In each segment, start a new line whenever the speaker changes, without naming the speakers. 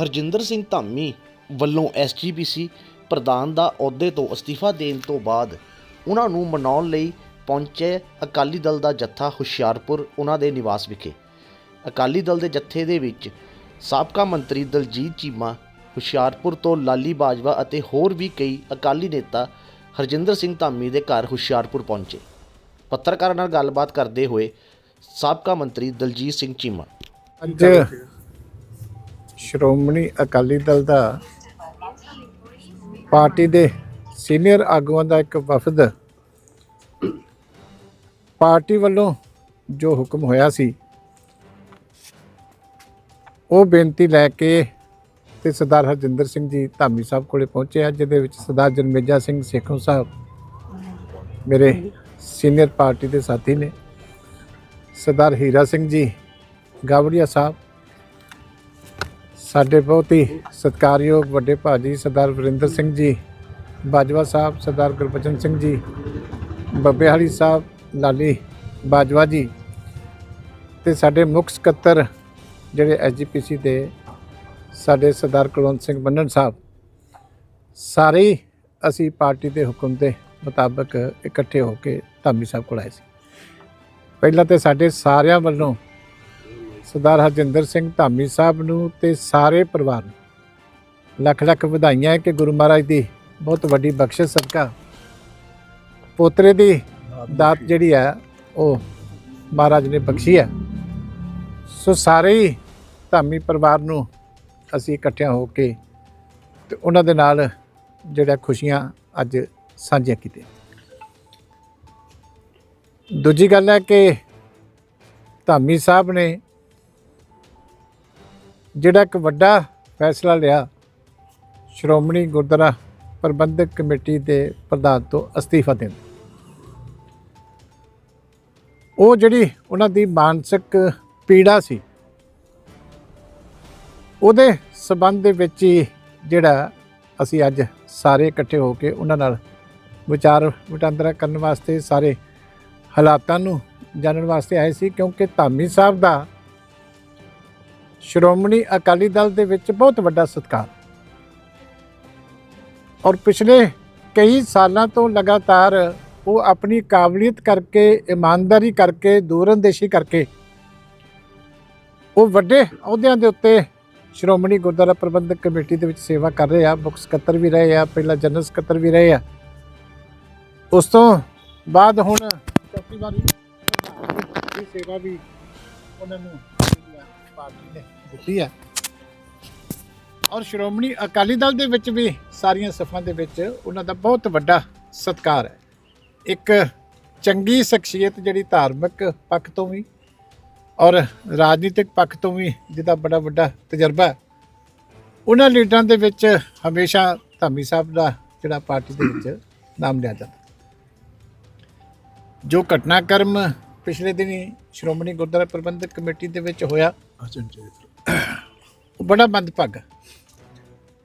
ਹਰਜਿੰਦਰ ਸਿੰਘ ਧਾਮੀ ਵੱਲੋਂ ਐਸਜੀਪੀਸੀ ਪ੍ਰਧਾਨ ਦਾ ਅਹੁਦੇ ਤੋਂ ਅਸਤੀਫਾ ਦੇਣ ਤੋਂ ਬਾਅਦ ਉਹਨਾਂ ਨੂੰ ਮਨਾਉਣ ਲਈ ਪਹੁੰਚੇ ਅਕਾਲੀ ਦਲ ਦਾ ਜੱਥਾ ਹੁਸ਼ਿਆਰਪੁਰ, ਉਹਨਾਂ ਦੇ ਨਿਵਾਸ ਵਿਖੇ। ਅਕਾਲੀ ਦਲ ਦੇ ਜੱਥੇ ਦੇ ਵਿੱਚ ਸਾਬਕਾ ਮੰਤਰੀ ਦਲਜੀਤ ਚੀਮਾ, ਹੁਸ਼ਿਆਰਪੁਰ ਤੋਂ ਲਾਲੀ ਬਾਜਵਾ ਅਤੇ ਹੋਰ ਵੀ ਕਈ ਅਕਾਲੀ ਨੇਤਾ ਹਰਜਿੰਦਰ ਸਿੰਘ ਧਾਮੀ ਦੇ ਘਰ ਹੁਸ਼ਿਆਰਪੁਰ ਪਹੁੰਚੇ। ਪੱਤਰਕਾਰਾਂ ਨਾਲ ਗੱਲਬਾਤ ਕਰਦੇ ਹੋਏ ਸਾਬਕਾ ਮੰਤਰੀ ਦਲਜੀਤ ਸਿੰਘ ਚੀਮਾ।
ਅੱਜ ਸ਼੍ਰੋਮਣੀ ਅਕਾਲੀ ਦਲ ਦਾ ਪਾਰਟੀ ਦੇ ਸੀਨੀਅਰ ਆਗੂਆਂ ਦਾ ਇੱਕ ਵਫਦ ਪਾਰਟੀ ਵੱਲੋਂ ਜੋ ਹੁਕਮ ਹੋਇਆ ਸੀ, ਉਹ ਬੇਨਤੀ ਲੈ ਕੇ ਤੇ ਸਰਦਾਰ ਹਰਜਿੰਦਰ ਸਿੰਘ ਜੀ ਧਾਮੀ ਸਾਹਿਬ ਕੋਲੇ ਪਹੁੰਚੇ ਆ, ਜਿਹਦੇ ਵਿੱਚ ਸਰਦਾਰ ਜਨਮੇਜਾ ਸਿੰਘ ਸੇਖੋਂ ਸਾਹਿਬ ਮੇਰੇ ਸੀਨੀਅਰ ਪਾਰਟੀ ਦੇ ਸਾਥੀ ਨੇ, ਸਰਦਾਰ ਹੀਰਾ ਸਿੰਘ ਜੀ, ਗਾਵੜੀਆ ਸਾਹਿਬ ਸਾਡੇ ਬਹੁਤ ਹੀ ਸਤਿਕਾਰਯੋਗ ਵੱਡੇ ਭਾਜੀ ਸਰਦਾਰ ਵਰਿੰਦਰ ਸਿੰਘ ਜੀ, ਬਾਜਵਾ ਸਾਹਿਬ ਸਰਦਾਰ ਗੁਰਬਚਨ ਸਿੰਘ ਜੀ ਬੱਬੇਹਾਲੀ ਸਾਹਿਬ, ਲਾਲੀ ਬਾਜਵਾ ਜੀ ਤੇ ਸਾਡੇ ਮੁੱਖ ਸਕੱਤਰ ਜਿਹੜੇ ਐਸਜੀਪੀਸੀ ਦੇ ਸਾਡੇ ਸਰਦਾਰ ਕੁਲਵੰਤ ਸਿੰਘ ਬੰਨਣ ਸਾਹਿਬ। ਸਾਰੇ ਹੀ ਅਸੀਂ ਪਾਰਟੀ ਦੇ ਹੁਕਮ ਦੇ ਮੁਤਾਬਕ ਇਕੱਠੇ ਹੋ ਕੇ ਧਾਮੀ ਸਾਹਿਬ ਕੋਲ ਆਏ ਸੀ। ਪਹਿਲਾਂ ਤੇ ਸਾਡੇ ਸਾਰਿਆਂ ਵੱਲੋਂ ਸਰਦਾਰ ਹਰਜਿੰਦਰ ਸਿੰਘ ਧਾਮੀ ਸਾਹਿਬ ਨੂੰ ਤੇ ਸਾਰੇ ਪਰਿਵਾਰ ਨੂੰ ਲੱਖ ਲੱਖ ਵਧਾਈਆਂ ਹੈ ਕਿ ਗੁਰੂ ਮਹਾਰਾਜ ਦੀ ਬਹੁਤ ਵੱਡੀ ਬਖਸ਼ਿਸ਼ ਸਦਕਾ ਪੋਤਰੇ ਦੀ ਦਾਤ ਜਿਹੜੀ ਹੈ ਉਹ ਮਹਾਰਾਜ ਨੇ ਬਖਸ਼ੀ ਹੈ। ਸੋ ਸਾਰੇ ਹੀ ਧਾਮੀ ਪਰਿਵਾਰ ਨੂੰ ਅਸੀਂ ਇਕੱਠਿਆਂ ਹੋ ਕੇ ਤੇ ਉਹਨਾਂ ਦੇ ਨਾਲ ਜਿਹੜਾ ਖੁਸ਼ੀਆਂ ਅੱਜ ਸਾਂਝੀਆਂ ਕੀਤੀਆਂ। ਦੂਜੀ ਗੱਲ ਹੈ ਕਿ ਧਾਮੀ ਸਾਹਿਬ ਨੇ ਜਿਹੜਾ ਇੱਕ ਵੱਡਾ ਫੈਸਲਾ ਲਿਆ ਸ਼੍ਰੋਮਣੀ ਗੁਰਦੁਆਰਾ ਪ੍ਰਬੰਧਕ ਕਮੇਟੀ ਦੇ ਪ੍ਰਧਾਨ ਤੋਂ ਅਸਤੀਫਾ ਦੇਣ। ਉਹ ਜਿਹੜੀ ਉਹਨਾਂ ਦੀ ਮਾਨਸਿਕ ਪੀੜਾ ਸੀ, ਉਹਦੇ ਸਬੰਧ ਦੇ ਵਿੱਚ ਹੀ ਜਿਹੜਾ ਅਸੀਂ ਅੱਜ ਸਾਰੇ ਇਕੱਠੇ ਹੋ ਕੇ ਉਹਨਾਂ ਨਾਲ ਵਿਚਾਰ ਵਟਾਂਦਰਾ ਕਰਨ ਵਾਸਤੇ ਸਾਰੇ ਹਾਲਾਤਾਂ ਨੂੰ ਜਾਣਨ ਵਾਸਤੇ ਆਏ ਸੀ, ਕਿਉਂਕਿ ਧਾਮੀ ਸਾਹਿਬ ਦਾ ਸ਼੍ਰੋਮਣੀ ਅਕਾਲੀ ਦਲ ਦੇ ਵਿੱਚ ਬਹੁਤ ਵੱਡਾ ਸਤਿਕਾਰ। ਔਰ ਪਿਛਲੇ ਕਈ ਸਾਲਾਂ ਤੋਂ ਲਗਾਤਾਰ ਉਹ ਆਪਣੀ ਕਾਬਲੀਅਤ ਕਰਕੇ, ਇਮਾਨਦਾਰੀ ਕਰਕੇ, ਦੂਰਅੰਦੇਸ਼ੀ ਕਰਕੇ ਉਹ ਵੱਡੇ ਅਹੁਦਿਆਂ ਦੇ ਉੱਤੇ ਸ਼੍ਰੋਮਣੀ ਗੁਰਦੁਆਰਾ ਪ੍ਰਬੰਧਕ ਕਮੇਟੀ ਦੇ ਵਿੱਚ ਸੇਵਾ ਕਰ ਰਹੇ ਆ, ਮੁੱਖ ਸਕੱਤਰ ਵੀ ਰਹੇ ਆ, ਪਹਿਲਾਂ ਜਨਰਲ ਸਕੱਤਰ ਵੀ ਰਹੇ ਆ। ਉਸ ਤੋਂ ਬਾਅਦ ਹੁਣ ਚੌਥੀ ਵਾਰੀ ਸੇਵਾ ਵੀ ਉਹਨਾਂ ਨੂੰ ਪਾਰਟੀ ਨੇ ਦਿੱਤੀ ਹੈ। ਔਰ ਸ਼੍ਰੋਮਣੀ ਅਕਾਲੀ ਦਲ ਦੇ ਵਿੱਚ ਵੀ ਸਾਰੀਆਂ ਸਫਾਂ ਦੇ ਵਿੱਚ ਉਹਨਾਂ ਦਾ ਬਹੁਤ ਵੱਡਾ ਸਤਿਕਾਰ ਹੈ। ਇੱਕ ਚੰਗੀ ਸ਼ਖਸੀਅਤ ਜਿਹੜੀ ਧਾਰਮਿਕ ਪੱਖ ਤੋਂ ਵੀ ਔਰ ਰਾਜਨੀਤਿਕ ਪੱਖ ਤੋਂ ਵੀ ਜਿਹਦਾ ਬੜਾ ਵੱਡਾ ਤਜਰਬਾ ਉਹਨਾਂ ਲੀਡਰਾਂ ਦੇ ਵਿੱਚ ਹਮੇਸ਼ਾ ਧਾਮੀ ਸਾਹਿਬ ਦਾ ਜਿਹੜਾ ਪਾਰਟੀ ਦੇ ਵਿੱਚ ਨਾਮ ਲਿਆ ਜਾਂਦਾ। ਜੋ ਘਟਨਾਕ੍ਰਮ ਪਿਛਲੇ ਦਿਨੀ ਸ਼੍ਰੋਮਣੀ ਗੁਰਦੁਆਰਾ ਪ੍ਰਬੰਧਕ ਕਮੇਟੀ ਦੇ ਵਿੱਚ ਹੋਇਆ ਉਹ ਬੜਾ ਮੰਦਭਾਗਾ।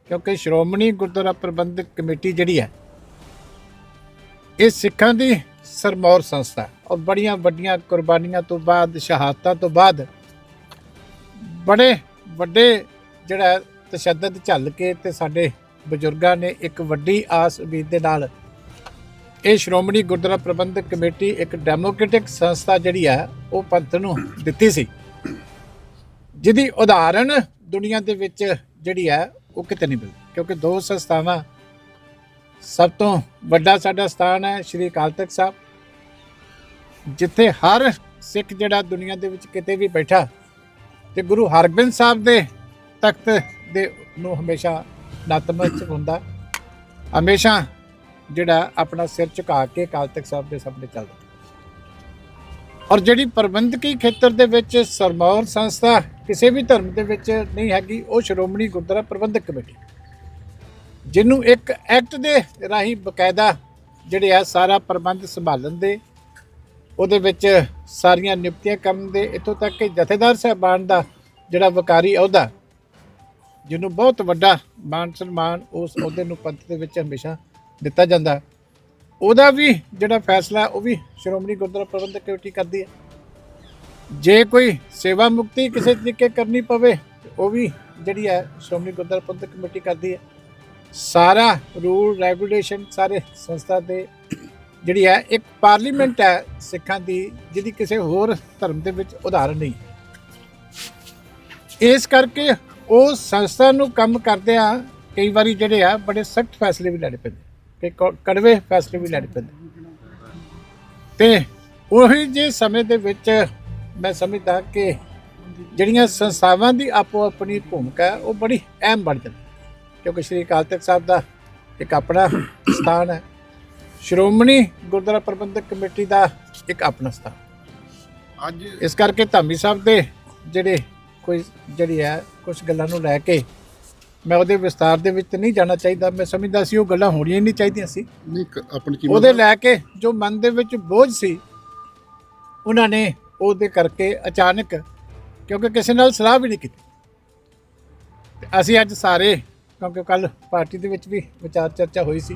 ਕਿਉਂਕਿ ਸ਼੍ਰੋਮਣੀ ਗੁਰਦੁਆਰਾ ਪ੍ਰਬੰਧਕ ਕਮੇਟੀ ਜਿਹੜੀ ਹੈ, ਇਹ ਸਿੱਖਾਂ ਦੀ ਸਰਮੌਰ ਸੰਸਥਾ ਔਰ ਬੜੀਆਂ ਵੱਡੀਆਂ ਕੁਰਬਾਨੀਆਂ ਤੋਂ ਬਾਅਦ, ਸ਼ਹਾਦਤਾਂ ਤੋਂ ਬਾਅਦ ਬੜੇ ਵੱਡੇ ਜਿਹੜਾ ਤਸ਼ੱਦਦ ਝੱਲ ਕੇ ਤੇ ਸਾਡੇ ਬਜ਼ੁਰਗਾਂ ਨੇ ਇੱਕ ਵੱਡੀ ਆਸ ਉਮੀਦ ਦੇ ਨਾਲ ਇਹ ਸ਼੍ਰੋਮਣੀ ਗੁਰਦੁਆਰਾ ਪ੍ਰਬੰਧਕ ਕਮੇਟੀ ਇੱਕ ਡੈਮੋਕ੍ਰੈਟਿਕ ਸੰਸਥਾ ਜਿਹੜੀ ਹੈ, ਉਹ ਪੰਥ ਨੂੰ ਦਿੱਤੀ ਸੀ। ਜਿਹਦੀ ਉਦਾਹਰਣ ਦੁਨੀਆ ਦੇ ਵਿੱਚ ਜਿਹੜੀ ਹੈ, ਉਹ ਕਿਤੇ ਨਹੀਂ ਮਿਲਦੀ। ਕਿਉਂਕਿ ਦੋ ਸੰਸਥਾਵਾਂ ਸਭ ਤੋਂ ਵੱਡਾ ਸਾਡਾ ਸਥਾਨ ਹੈ, ਸ਼੍ਰੀ ਅਕਾਲ ਤਖਤ ਸਾਹਿਬ। ਜਿੱਥੇ ਹਰ ਸਿੱਖ ਜਿਹੜਾ ਦੁਨੀਆ ਦੇ ਵਿੱਚ ਕਿਤੇ ਵੀ ਬੈਠਾ, ਤੇ ਗੁਰੂ ਹਰਗੋਬਿੰਦ ਸਾਹਿਬ ਦੇ ਤਖਤ ਦੇ ਨੂੰ ਹਮੇਸ਼ਾ ਨਤਮਸਤਕ ਹੁੰਦਾ। ਹਮੇਸ਼ਾ ਜਿਹੜਾ ਆਪਣਾ ਸਿਰ ਝੁਕਾ ਕੇ ਅਕਾਲ ਤਖਤ ਸਾਹਿਬ ਦੇ ਸਾਹਮਣੇ ਚੱਲਦਾ। ਔਰ ਜਿਹੜੀ ਪ੍ਰਬੰਧਕੀ ਖੇਤਰ ਦੇ ਵਿੱਚ ਸਰਮੌਰ ਸੰਸਥਾ ਕਿਸੇ ਵੀ ਧਰਮ ਦੇ ਵਿੱਚ ਨਹੀਂ ਹੈਗੀ, ਉਹ ਸ਼੍ਰੋਮਣੀ ਗੁਰਦੁਆਰਾ ਪ੍ਰਬੰਧਕ ਕਮੇਟੀ। ਜਿਹਨੂੰ ਇੱਕ ਐਕਟ ਦੇ ਰਾਹੀਂ ਬਕਾਇਦਾ ਜਿਹੜੇ ਆ ਸਾਰਾ ਪ੍ਰਬੰਧ ਸੰਭਾਲਣ ਦੇ, ਉਹਦੇ ਵਿੱਚ ਸਾਰੀਆਂ ਨਿਯੁਕਤੀਆਂ ਕਰਨ ਦੇ, ਇੱਥੋਂ ਤੱਕ ਕਿ ਜਥੇਦਾਰ ਸਾਹਿਬਾਨ ਦਾ ਜਿਹੜਾ ਵਕਾਰੀ ਅਹੁਦਾ, ਜਿਹਨੂੰ ਬਹੁਤ ਵੱਡਾ ਮਾਨ ਸਨਮਾਨ ਉਸ ਅਹੁਦੇ ਨੂੰ ਪੰਥ ਦੇ ਵਿੱਚ ਹਮੇਸ਼ਾ ਦਿੱਤਾ ਜਾਂਦਾ। ਉਹਦਾ ਵੀ ਜਿਹੜਾ ਫੈਸਲਾ ਉਹ ਵੀ ਸ਼੍ਰੋਮਣੀ ਗੁਰਦੁਆਰਾ ਪ੍ਰਬੰਧਕ ਕਮੇਟੀ ਕਰਦੀ ਹੈ। ਜੇ ਕੋਈ ਸੇਵਾ ਮੁਕਤੀ ਕਿਸੇ ਤਰੀਕੇ ਕਰਨੀ ਪਵੇ, ਉਹ ਵੀ ਜਿਹੜੀ ਹੈ, ਸ਼੍ਰੋਮਣੀ ਗੁਰਦੁਆਰਾ ਪ੍ਰਬੰਧਕ ਕਮੇਟੀ ਕਰਦੀ ਹੈ। ਸਾਰਾ ਰੂਲ, ਰੈਗੂਲੇਸ਼ਨ ਸਾਰੇ ਸੰਸਥਾ ਦੇ ਜਿਹੜੀ ਹੈ, ਇੱਕ ਪਾਰਲੀਮੈਂਟ ਹੈ ਸਿੱਖਾਂ ਦੀ, ਜਿਹਦੀ ਕਿਸੇ ਹੋਰ ਧਰਮ ਦੇ ਵਿੱਚ ਉਦਾਹਰਨ ਨਹੀਂ। ਇਸ ਕਰਕੇ ਉਹ ਸੰਸਥਾ ਨੂੰ ਕੰਮ ਕਰਦੇ ਆ ਕਈ ਵਾਰੀ ਜਿਹੜੇ ਆ, ਬੜੇ ਸਖਤ ਫੈਸਲੇ ਵੀ ਲੈਣੇ ਪੈਂਦੇ। ਕਿ ਕ- ਕੜਵੇ ਫੈਸਲੇ ਵੀ ਲੈਣੇ ਪੈਂਦੇ। ਤੇ ਉਹੀ ਜੇ ਸਮੇਂ ਦੇ ਵਿੱਚ ਮੈਂ ਸਮਝਦਾ ਕਿ ਜਿਹੜੀਆਂ ਸੰਸਥਾਵਾਂ ਦੀ ਆਪੋ ਆਪਣੀ ਭੂਮਿਕਾ ਹੈ ਉਹ ਬੜੀ ਅਹਿਮ ਬਣ ਜਾਂਦੀ। ਕਿਉਂਕਿ ਸ਼੍ਰੀ ਅਕਾਲ ਤਖਤ ਸਾਹਿਬ ਦਾ ਇੱਕ ਆਪਣਾ ਸਥਾਨ ਹੈ। ਸ਼੍ਰੋਮਣੀ ਗੁਰਦੁਆਰਾ ਪ੍ਰਬੰਧਕ ਕਮੇਟੀ ਦਾ ਇੱਕ ਆਪਣਾ ਸਥਾਨ।
ਅੱਜ
ਇਸ ਕਰਕੇ ਧਾਮੀ ਸਾਹਿਬ ਦੇ ਜਿਹੜੇ ਕੋਈ ਜਿਹੜੀ ਹੈ ਕੁਝ ਗੱਲਾਂ ਨੂੰ ਲੈ ਕੇ ਮੈਂ ਉਹਦੇ ਵਿਸਤਾਰ ਦੇ ਵਿੱਚ ਨਹੀਂ ਜਾਣਾ ਚਾਹੀਦਾ ਮੈਂ ਸਮਝਦਾ ਸੀ ਉਹ ਗੱਲਾਂ ਹੋਣੀਆਂ ਹੀ ਨਹੀਂ ਚਾਹੀਦੀਆਂ ਸੀ।
ਨਹੀਂ ਆਪਣੀ ਕੀ
ਉਹਦੇ ਲੈ ਕੇ ਜੋ ਮਨ ਦੇ ਵਿੱਚ ਬੋਝ ਸੀ ਉਹਨਾਂ ਨੇ ਉਹਦੇ ਕਰਕੇ ਅਚਾਨਕ ਕਿਉਂਕਿ ਕਿਸੇ ਨਾਲ ਸਲਾਹ ਵੀ ਨਹੀਂ ਕੀਤੀ। ਤੇ ਅਸੀਂ ਅੱਜ ਸਾਰੇ ਕਿਉਂਕਿ ਕੱਲ ਪਾਰਟੀ ਦੇ ਵਿੱਚ ਵੀ ਵਿਚਾਰ ਚਰਚਾ ਹੋਈ ਸੀ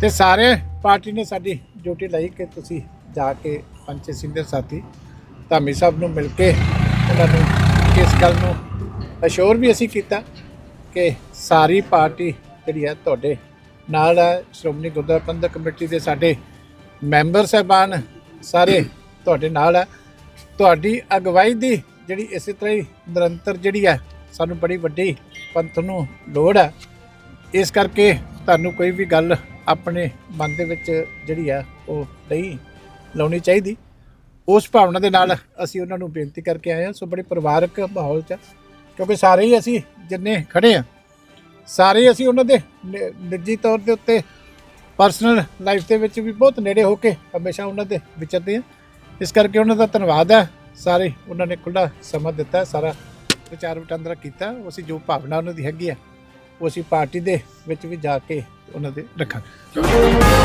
ਤੇ ਸਾਰੇ ਪਾਰਟੀ ਨੇ ਸਾਡੀ ਡਿਊਟੀ ਲਈ ਕਿ ਤੁਸੀਂ ਜਾ ਕੇ ਪੰਚੇ ਸਿੰਧਰ ਸਾਥੀ ਧਾਮੀ ਸਾਹਿਬ ਨੂੰ ਮਿਲ ਕੇ ਉਹਨਾਂ ਨੂੰ ਇਸ ਗੱਲ ਨੂੰ ਅਸ਼ੋਰ ਵੀ ਅਸੀਂ ਕੀਤਾ। ਕਿ ਸਾਰੀ ਪਾਰਟੀ ਜਿਹੜੀ ਹੈ ਤੁਹਾਡੇ ਨਾਲ ਹੈ, ਸ਼੍ਰੋਮਣੀ ਗੁਰਦੁਆਰਾ ਪ੍ਰਬੰਧਕ ਕਮੇਟੀ ਦੇ ਸਾਡੇ ਮੈਂਬਰ ਸਹਿਬਾਨ ਸਾਰੇ ਤੁਹਾਡੇ ਨਾਲ ਹੈ। ਤੁਹਾਡੀ ਅਗਵਾਈ ਦੀ ਜਿਹੜੀ ਇਸੇ ਤਰ੍ਹਾਂ ਹੀ ਨਿਰੰਤਰ ਜਿਹੜੀ ਹੈ, ਸਾਨੂੰ ਬੜੀ ਵੱਡੀ ਪੰਥ ਨੂੰ ਲੋੜ ਹੈ। ਇਸ ਕਰਕੇ ਤੁਹਾਨੂੰ ਕੋਈ ਵੀ ਗੱਲ ਆਪਣੇ ਮਨ ਦੇ ਵਿੱਚ ਜਿਹੜੀ ਆ ਉਹ ਨਹੀਂ ਲਾਉਣੀ ਚਾਹੀਦੀ। ਉਸ ਭਾਵਨਾ ਦੇ ਨਾਲ ਅਸੀਂ ਉਹਨਾਂ ਨੂੰ ਬੇਨਤੀ ਕਰਕੇ ਆਏ ਹਾਂ। ਸੋ ਬੜੇ ਪਰਿਵਾਰਕ ਮਾਹੌਲ 'ਚ ਕਿਉਂਕਿ ਸਾਰੇ ਹੀ ਅਸੀਂ ਜਿੰਨੇ ਖੜੇ ਆ, ਸਾਰੇ ਅਸੀਂ ਉਹਨਾਂ ਦੇ ਨਿ- ਨਿੱਜੀ ਤੌਰ ਦੇ ਉੱਤੇ ਪਰਸਨਲ ਲਾਈਫ ਦੇ ਵਿੱਚ ਵੀ ਬਹੁਤ ਨੇੜੇ ਹੋ ਕੇ ਹਮੇਸ਼ਾ ਉਹਨਾਂ ਦੇ ਵਿਚਰਦੇ ਆ। ਇਸ ਕਰਕੇ ਉਹਨਾਂ ਦਾ ਧੰਨਵਾਦ ਹੈ, ਸਾਰੇ ਉਹਨਾਂ ਨੇ ਖੁੱਲਾ ਸਮਾਂ ਦਿੱਤਾ, ਸਾਰਾ ਵਿਚਾਰ ਵਟਾਂਦਰਾ ਕੀਤਾ, ਉਹ ਅਸੀਂ ਜੋ ਭਾਵਨਾ ਉਹਨਾਂ ਦੀ ਹੈਗੀ ਆ, ਉਹ ਅਸੀਂ ਪਾਰਟੀ ਦੇ ਵਿੱਚ ਵੀ ਜਾ ਕੇ ਉਹਨਾਂ ਦੇ ਰੱਖਾਂਗੇ।